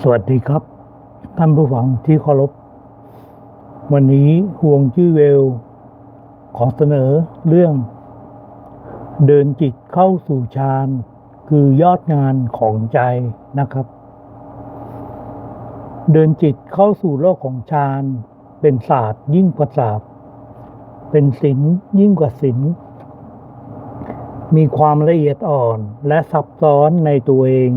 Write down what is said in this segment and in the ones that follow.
สวัสดีครับ ท่านผู้ฟังที่เคารพ วันนี้ห่วงชื่อเวล ขอเสนอเรื่อง เดินจิตเข้าสู่ฌานคือยอดงานของใจนะครับ เดินจิตเข้าสู่โลกของฌานเป็นศาสตร์ยิ่งกว่าศาสตร์ เป็นศิลยิ่งกว่าศิลมีความละเอียดอ่อนและซับซ้อนในตัวเอง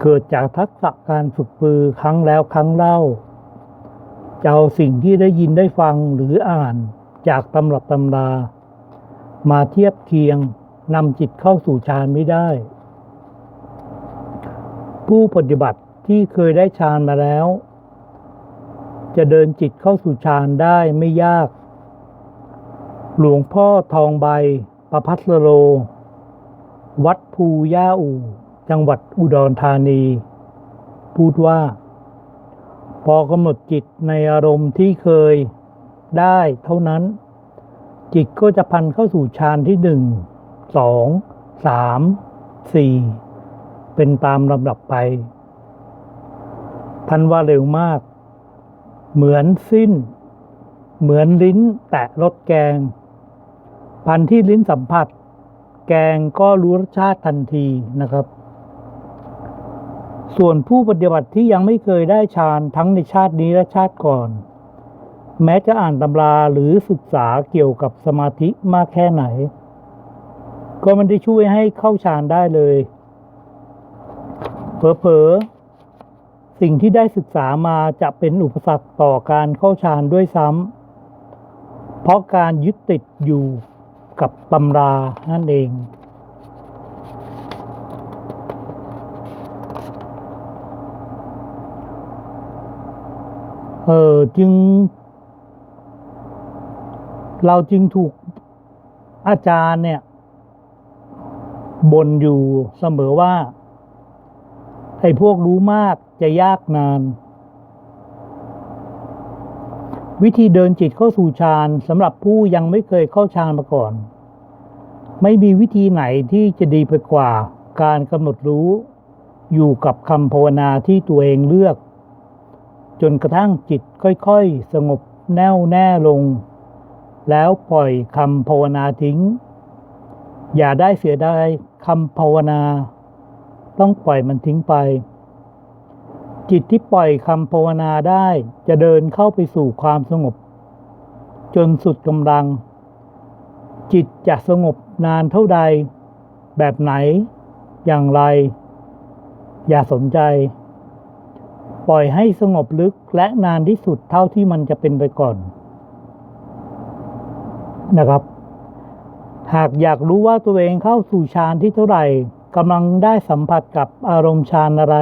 เกิดจากทักษะการฝึกปือครั้งแล้วครั้งเล่าจะเอาสิ่งที่ได้ยินได้ฟังหรืออ่านจากตำรับตำรา มาเทียบเคียงนำจิตเข้าสู่ฌานไม่ได้ ผู้ปฏิบัติที่เคยได้ฌานมาแล้ว จะเดินจิตเข้าสู่ฌานได้ไม่ยาก หลวงพ่อทองใบประพัสโล วัดภูย่าอู่ จังหวัดอุดรธานี พูดว่า พอกำหนดจิตในอารมณ์ที่เคยได้เท่านั้น จิตก็จะพันเข้าสู่ฌานที่หนึ่งสองสามสี่เป็นตามลำดับไป ท่านว่าเร็วมาก เหมือนสิ้น เหมือนลิ้นแตะรสแกง พันที่ลิ้นสัมผัส แกงก็รู้รสชาติทันทีนะครับ ส่วนผู้ปฏิบัติที่ยังไม่เคยได้ฌานทั้งในชาตินี้และชาติก่อน แม้จะอ่านตำราหรือศึกษาเกี่ยวกับสมาธิมากแค่ไหน ก็มันได้ช่วยให้เข้าฌานได้เลยเผลอๆสิ่งที่ได้ศึกษามาจะเป็นอุปสรรคต่อการเข้าฌานด้วยซ้ำเพราะการยึดติดอยู่กับตำรานั่นเอง เออจึง เราจึงถูกอาจารย์เนี่ยบ่นอยู่เสมอว่า ไอ้พวกรู้มากจะยากนาน วิธีเดินจิตเข้าสู่ฌานสำหรับผู้ยังไม่เคยเข้าฌานมาก่อน ไม่มีวิธีไหนที่จะดีไปกว่าการกำหนดรู้อยู่กับคำภาวนาที่ตัวเองเลือก จนกระทั่งจิตค่อยๆ สงบแน่วแน่ลง แล้วปล่อยคำภาวนาทิ้ง อย่าได้เสียดายคำภาวนา ต้องปล่อยมันทิ้งไป จิตที่ปล่อยคำภาวนาได้จะเดินเข้าไปสู่ความสงบ จนสุดกำลัง จิตจะสงบนานเท่าใด แบบไหน อย่างไร อย่าสนใจ ปล่อยให้สงบลึกและนานที่สุดเท่าที่มันจะเป็นไปก่อนนะครับ หากอยากรู้ว่าตัวเองเข้าสู่ฌานที่เท่าไหร่กำลังได้สัมผัสกับอารมณ์ฌานอะไร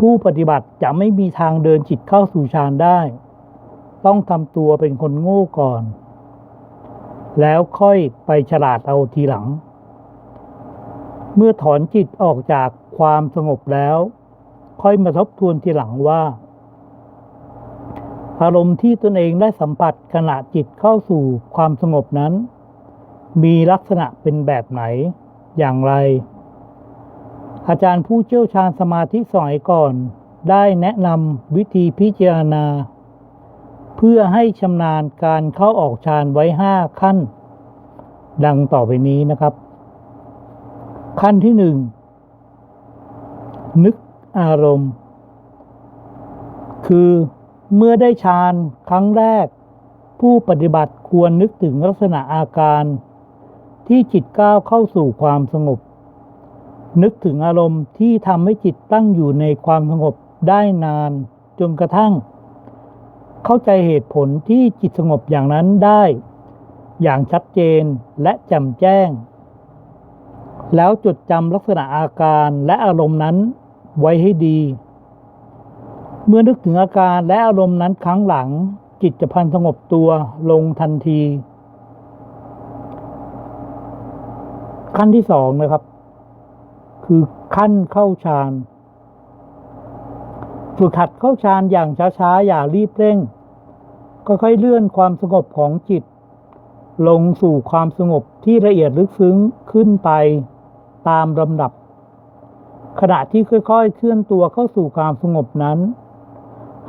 ผู้ปฏิบัติจะไม่มีทางเดินจิตเข้าสู่ฌานได้ ต้องทำตัวเป็นคนโง่ก่อน แล้วค่อยไปฉลาดเอาทีหลัง เมื่อถอนจิตออกจากความสงบแล้ว ค่อยมาทบทวนทีหลังว่า อารมณ์ที่ตนเองได้สัมผัสขณะจิตเข้าสู่ความสงบนั้น มีลักษณะเป็นแบบไหน อย่างไร อาจารย์ผู้เชี่ยวชาญสมาธิสมัยก่อน ได้แนะนำวิธีพิจารณา เพื่อให้ชำนาญการเข้าออกฌานไว้ห้าขั้น ดังต่อไปนี้นะครับ ขั้นที่หนึ่งนึก อารมณ์ คือเมื่อได้ฌานครั้งแรก ผู้ปฏิบัติควรนึกถึงลักษณะอาการ ที่จิตก้าวเข้าสู่ความสงบ นึกถึงอารมณ์ที่ทำให้จิตตั้งอยู่ในความสงบได้นานจนกระทั่ง เข้าใจเหตุผลที่จิตสงบอย่างนั้นได้ อย่างชัดเจนและแจ่มแจ้ง แล้วจดจำลักษณะอาการและอารมณ์นั้น ไว้ให้ดี เมื่อนึกถึงอาการและอารมณ์นั้นครั้งหลัง จิตจะพันสงบตัวลงทันที ขั้นที่สองนะครับ คือขั้นเข้าฌานฝึกหัดเข้าฌานอย่างช้าๆ อย่ารีบเร่ง ค่อยๆเลื่อนความสงบของจิต ลงสู่ความสงบที่ละเอียดลึกซึ้งขึ้นไปตามลำดับ ขณะที่ค่อยๆ เคลื่อนตัวเข้าสู่ความสงบนั้น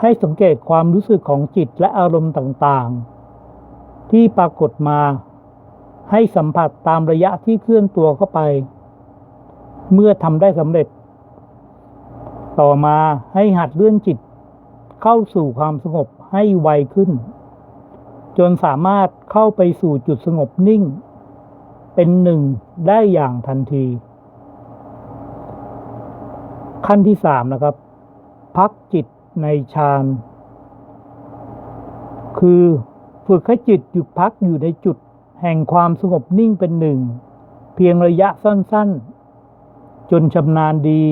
ให้สังเกตความรู้สึกของจิตและอารมณ์ต่างๆ ที่ปรากฏมา ให้สัมผัสตามระยะที่เคลื่อนตัวเข้าไป เมื่อทำได้สำเร็จ ต่อมาให้หัดเลื่อนจิต เข้าสู่ความสงบให้ไวขึ้น จนสามารถเข้าไปสู่จุดสงบนิ่ง เป็นหนึ่งได้อย่างทันที ขั้นที่สามนะครับ พักจิตในฌานคือฝึกให้จิตหยุดพักอยู่ในจุดแห่งความสงบนิ่งเป็นหนึ่ง เพียงระยะสั้นๆ จนชำนาญดี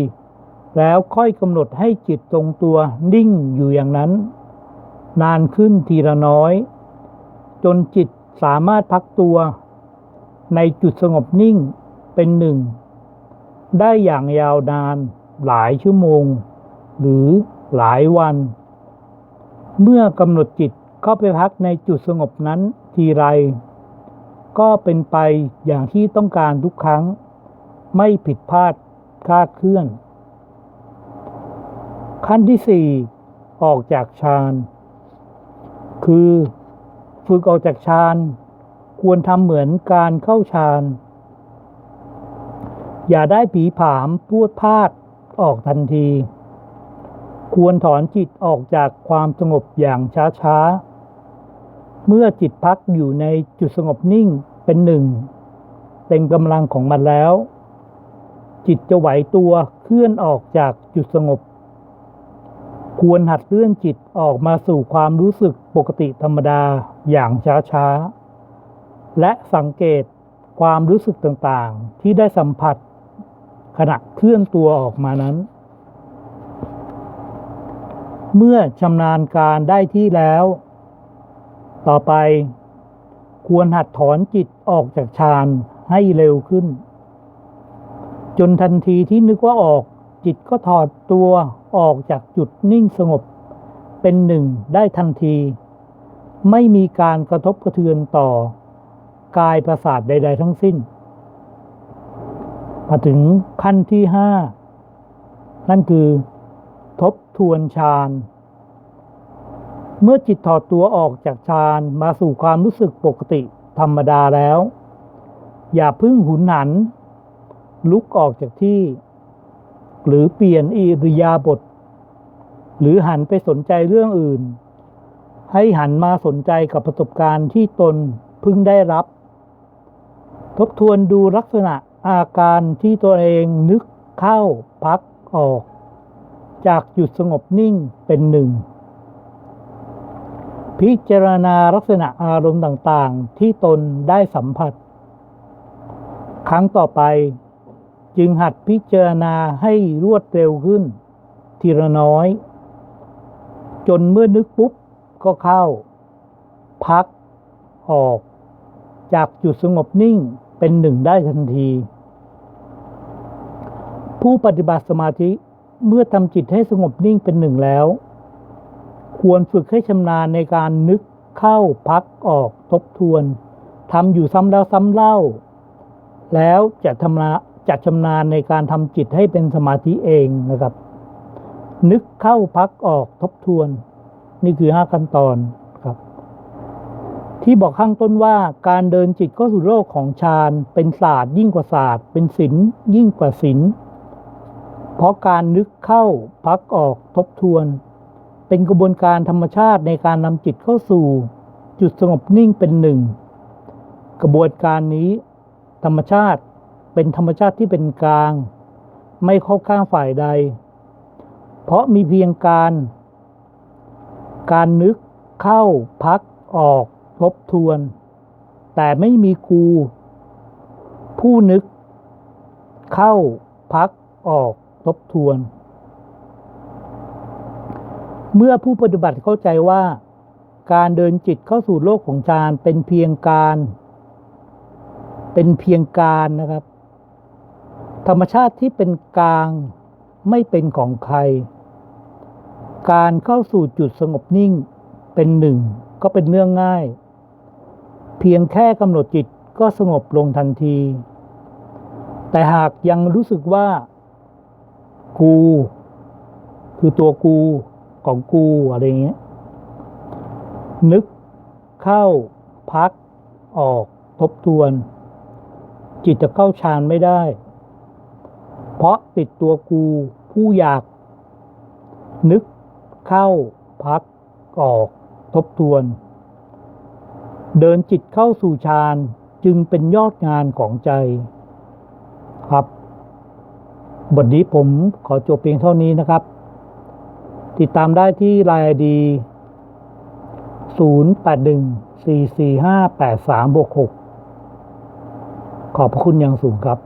แล้วค่อยกำหนดให้จิตทรงตัวนิ่งอยู่อย่างนั้น นานขึ้นทีละน้อย จนจิตสามารถพักตัว ในจุดสงบนิ่งเป็นหนึ่ง ได้อย่างยาวนาน หลายชั่วโมง หรือหลายวัน เมื่อกำหนดจิตเข้าไปพักในจุดสงบนั้นทีไร ก็เป็นไปอย่างที่ต้องการทุกครั้ง ไม่ผิดพลาดคาดเคลื่อน ขั้นที่สี่ออกจากฌานคือฝึกออกจากฌานควรทำเหมือนการเข้าฌานอย่าได้ผีผามพูดพลาด ออกทันที ควรถอนจิตออกจากความสงบอย่างช้าๆ เมื่อจิตพักอยู่ในจุดสงบนิ่งเป็นหนึ่งเต็มกำลังของมันแล้ว จิตจะไหวตัวเคลื่อนออกจากจุดสงบ ควรหัดเลื่อนจิตออกมาสู่ความรู้สึกปกติธรรมดาอย่างช้าๆ และสังเกตความรู้สึกต่างๆ ที่ได้สัมผัส ขณะเคลื่อนตัวออกมานั้น เมื่อชำนาญการได้ที่แล้ว ต่อไปควรหัดถอนจิตออกจากฌานให้เร็วขึ้น จนทันทีที่นึกว่าออก จิตก็ถอดตัวออกจากจุดนิ่งสงบ เป็นหนึ่งได้ทันที ไม่มีการกระทบกระเทือนต่อกายประสาทใด ๆ ทั้งสิ้น มาถึงขั้นที่ห้านั่นคือทบทวนฌานเมื่อจิตถอดตัวออกจากฌานมาสู่ความรู้สึกปกติธรรมดาแล้ว อย่าพึ่งหุนหัน ลุกออกจากที่ หรือเปลี่ยนอิริยาบถหรือหันไปสนใจเรื่องอื่น ให้หันมาสนใจกับประสบการณ์ที่ตนพึ่งได้รับ ทบทวนดูลักษณะ อาการที่ตัวเองนึกเข้าพักออก จากจุดสงบนิ่งเป็นหนึ่ง พิจารณาลักษณะอารมณ์ต่างๆ ที่ตนได้สัมผัส ครั้งต่อไปจึงหัดพิจารณาให้รวดเร็วขึ้น ทีละน้อย จนเมื่อนึกปุ๊บก็เข้า พักออก จากจุดสงบนิ่ง เป็นหนึ่งได้ทันที ผู้ปฏิบัติสมาธิเมื่อทำจิตให้สงบนิ่งเป็นหนึ่งแล้ว ควรฝึกให้ชำนาญในการนึกเข้าพักออกทบทวนทำอยู่ซ้ำแล้วซ้ำเล่า แล้วจะทำนาจะชำนาญในการทำจิตให้เป็นสมาธิเองนะครับ นึกเข้าพักออกทบทวน นี่คือห้าขั้นตอน ที่บอกข้างต้นว่าการเดินจิตเข้าสู่โลกของฌานเป็นศาสตร์ยิ่งกว่าศาสตร์ เป็นศิลป์ยิ่งกว่าศิลป์เพราะการนึกเข้าพักออกทบทวน เป็นกระบวนการธรรมชาติในการนำจิตเข้าสู่ จุดสงบนิ่งเป็นหนึ่ง กระบวนการนี้ธรรมชาติเป็นธรรมชาติที่เป็นกลาง ไม่เข้าข้างฝ่ายใด เพราะมีเพียงการ การนึกเข้าพักออก ทบทวน แต่ไม่มีครู ผู้นึก เข้าพักออกทบทวน เมื่อผู้ปฏิบัติเข้าใจว่า การเดินจิตเข้าสู่โลกของฌานเป็นเพียงการ เป็นเพียงการนะครับ ธรรมชาติที่เป็นกลางไม่เป็นของใคร การเข้าสู่จุดสงบนิ่งเป็นหนึ่งก็เป็นเรื่องง่าย เพียงแค่กำหนดจิตก็สงบลงทันที แต่หากยังรู้สึกว่า กู คือตัวกูของกูอะไรเงี้ย นึกเข้าพักออกทบทวน จิตจะเข้าฌานไม่ได้ เพราะติดตัวกูผู้อยาก นึกเข้าพักออกทบทวน เดินจิตเข้าสู่ฌานจึงเป็นยอดงานของใจ ครับบทนี้ผมขอจบเพียงเท่านี้นะครับ ติดตามได้ที่ไลน์ดี 0814458366 ขอบพระคุณอย่างสูงครับ